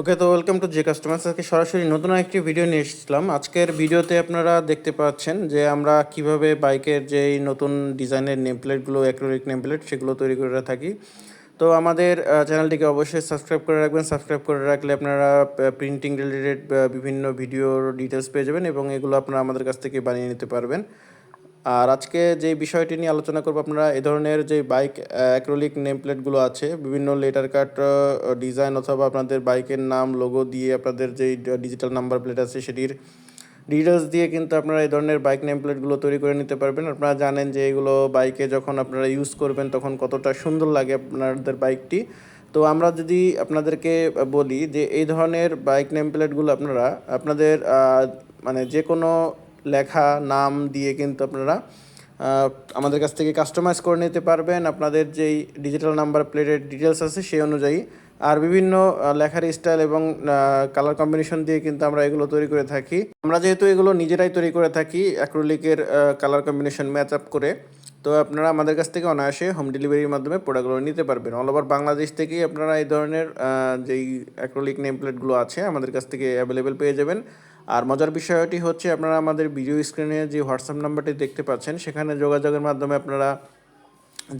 ওকে তো welcome to যে customers আজকে সরাসরি নতুন একটি ভিডিও নিয়ে এসেছিলাম। আজকের ভিডিওতে আপনারা দেখতে পাচ্ছেন যে আমরা কীভাবে বাইকের যে এই নতুন ডিজাইনের নেম প্লেটগুলো অ্যাক্রোলিক নেম প্লেট সেগুলো তৈরি করে থাকি। তো আমাদের চ্যানেলটিকে অবশ্যই সাবস্ক্রাইব করে রাখবেন। সাবস্ক্রাইব করে রাখলে আপনারা প্রিন্টিং রিলেটেড বিভিন্ন ভিডিওর ডিটেলস পেয়ে যাবেন এবং এগুলো আপনারা আমাদের কাছ থেকে বানিয়ে নিতে পারবেন। আর আজকে যে বিষয়টি নিয়ে আলোচনা করব, আপনারা এ ধরনের যে বাইক অ্যাক্রোলিক নেম প্লেটগুলো আছে, বিভিন্ন লেটার কাট ডিজাইন অথবা আপনাদের বাইকের নাম লোগো দিয়ে আপনাদের যে ডিজিটাল নাম্বার প্লেট আছে সেটির ডিটেলস দিয়ে কিন্তু আপনারা এই ধরনের বাইক নেম প্লেটগুলো তৈরি করে নিতে পারবেন। আপনারা জানেন যে এগুলো বাইকে যখন আপনারা ইউজ করবেন, তখন কতটা সুন্দর লাগে আপনাদের বাইকটি। তো আমরা যদি আপনাদেরকে বলি যে এই ধরনের বাইক নেম প্লেটগুলো আপনারা, আপনাদের মানে যে কোনো লেখা, নাম দিয়ে কিন্তু আপনারা আমাদের কাছ থেকে কাস্টমাইজ করে নিতে পারবেন। আপনাদের যেই ডিজিটাল নাম্বার প্লেটের ডিটেলস আছে সেই অনুযায়ী। আর বিভিন্ন লেখার স্টাইল এবং কালার কম্বিনেশন দিয়ে কিন্তু আমরা এগুলো তৈরি করে থাকি। আমরা যেহেতু এগুলো নিজেরাই তৈরি করে থাকি অ্যাক্রোলিকের কালার কম্বিনেশন ম্যাচ আপ করে, তো আপনারা আমাদের কাছ থেকে অনায়াসে হোম ডেলিভারির মাধ্যমে প্রোডাক্টগুলো নিতে পারবেন। অল ওভার বাংলাদেশ থেকেই আপনারা এই ধরনের যেই অ্যাক্রোলিক নেম প্লেটগুলো আছে, আমাদের কাছ থেকে অ্যাভেলেবেল পেয়ে যাবেন। আর মজার বিষয়টি হচ্ছে আপনারা আমাদের ভিডিও স্ক্রিনে যে হোয়াটসঅ্যাপ নাম্বারটি দেখতে পাচ্ছেন, সেখানে যোগাযোগের মাধ্যমে আপনারা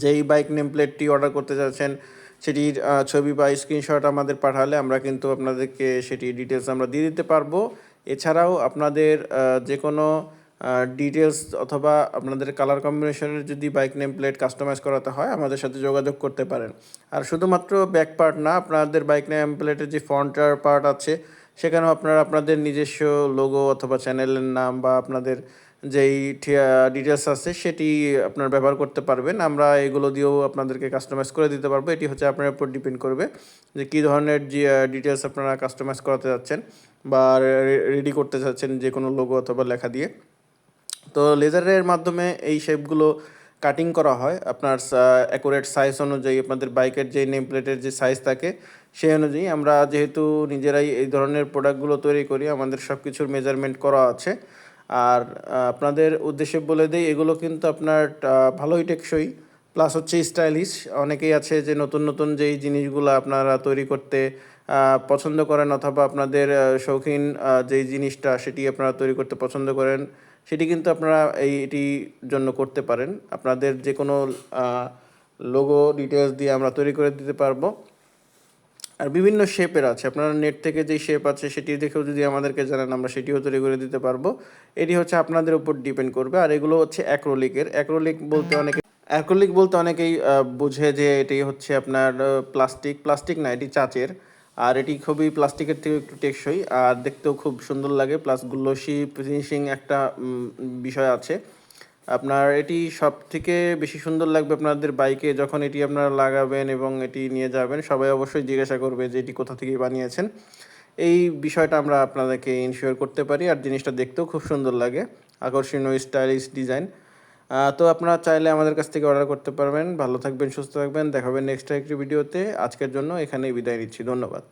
যেই বাইক নেম প্লেটটি অর্ডার করতে চাচ্ছেন সেটির ছবি বা স্ক্রিনশট আমাদের পাঠালে আমরা কিন্তু আপনাদেরকে সেটি ডিটেলস আমরা দিয়ে দিতে পারব। এছাড়াও আপনাদের যে কোনো ডিটেলস অথবা আপনাদের কালার কম্বিনেশনের যদি বাইক নেম প্লেট কাস্টমাইজ করাতে হয়, আমাদের সাথে যোগাযোগ করতে পারেন। আর শুধুমাত্র ব্যাক পার্ট না, আপনাদের বাইক নেম প্লেটের যে ফ্রন্টার পার্ট আছে সেখানেও আপনারা আপনাদের নিজস্ব লোগো অথবা চ্যানেলের নাম বা আপনাদের যেই ডিটেলস আছে সেটি আপনার ব্যবহার করতে পারবেন। আমরা এগুলো দিয়েও আপনাদেরকে কাস্টমাইজ করে দিতে পারব। এটি হচ্ছে আপনার উপর ডিপেন্ড করবে যে কী ধরনের যে ডিটেলস আপনারা কাস্টমাইজ করাতে যাচ্ছেন বা রেডি করতে চাচ্ছেন যে কোনো লোগো অথবা লেখা দিয়ে। তো লেজারের মাধ্যমে এই শেপগুলো কাটিং করা হয়, আপনার অ্যাকুরেট সাইজ অনুযায়ী আপনাদের বাইকের যে নেম প্লেটের যে সাইজ থাকে, সেই অনুযায়ী আমরা যেহেতু নিজেরাই এই ধরনের প্রোডাক্টগুলো তৈরি করি, আমাদের সব কিছুর মেজারমেন্ট করা আছে। আর আপনাদের উদ্দেশ্যে বলে দিই, এগুলো কিন্তু আপনার ভালোই টেকসই। প্লাস হচ্ছে স্টাইলিশ অনেকেই আছে যে নতুন নতুন যেই জিনিসগুলো আপনারা তৈরি করতে পছন্দ করেন, অথবা আপনাদের শৌখিন যেই জিনিসটা সেটি আপনারা তৈরি করতে পছন্দ করেন সেটি কিন্তু আপনারা এই এটির জন্য করতে পারেন। আপনাদের যে কোনো লোগো ডিটেলস দিয়ে আমরা তৈরি করে দিতে পারব। আর বিভিন্ন শেপের আছে। আপনারা নেট থেকে যেই শেপ আছে, সেটি দেখেও যদি আমাদেরকে জানান, আমরা সেটিও তৈরি করে দিতে পারব। এটি হচ্ছে আপনাদের উপর ডিপেন্ড করবে। আর এগুলো হচ্ছে অ্যাক্রোলিকের অ্যাক্রোলিক বলতে অনেকে অ্যাক্রোলিক বলতে অনেকেই বোঝে যে এটি হচ্ছে আপনার প্লাস্টিক প্লাস্টিক না, এটি চাচের। আর এটি খুবই প্লাস্টিকের থেকে একটু টেকসই, আর দেখতেও খুব সুন্দর লাগে। প্লাস গ্লোসি ফিনিশিং একটা বিষয় আছে। আপনার এটি সব থেকে বেশি সুন্দর লাগবে আপনাদের বাইকে যখন এটি আপনারা লাগাবেন এবং এটি নিয়ে যাবেন। সবাই অবশ্যই জিজ্ঞাসা করবে যে এটি কোথা থেকে বানিয়েছেন। এই বিষয়টা আমরা আপনাদেরকে ইনশিওর করতে পারি, আর জিনিসটা দেখতেও খুব সুন্দর লাগে। আকর্ষণীয় স্টাইলিশ ডিজাইন তো আপনারা চাইলে আমাদের কাছ থেকে অর্ডার করতে পারবেন। ভালো থাকবেন, সুস্থ থাকবেন। দেখাবেন নেক্সট একটি ভিডিওতে আজকের জন্য এখানেই বিদায় নিচ্ছি। ধন্যবাদ।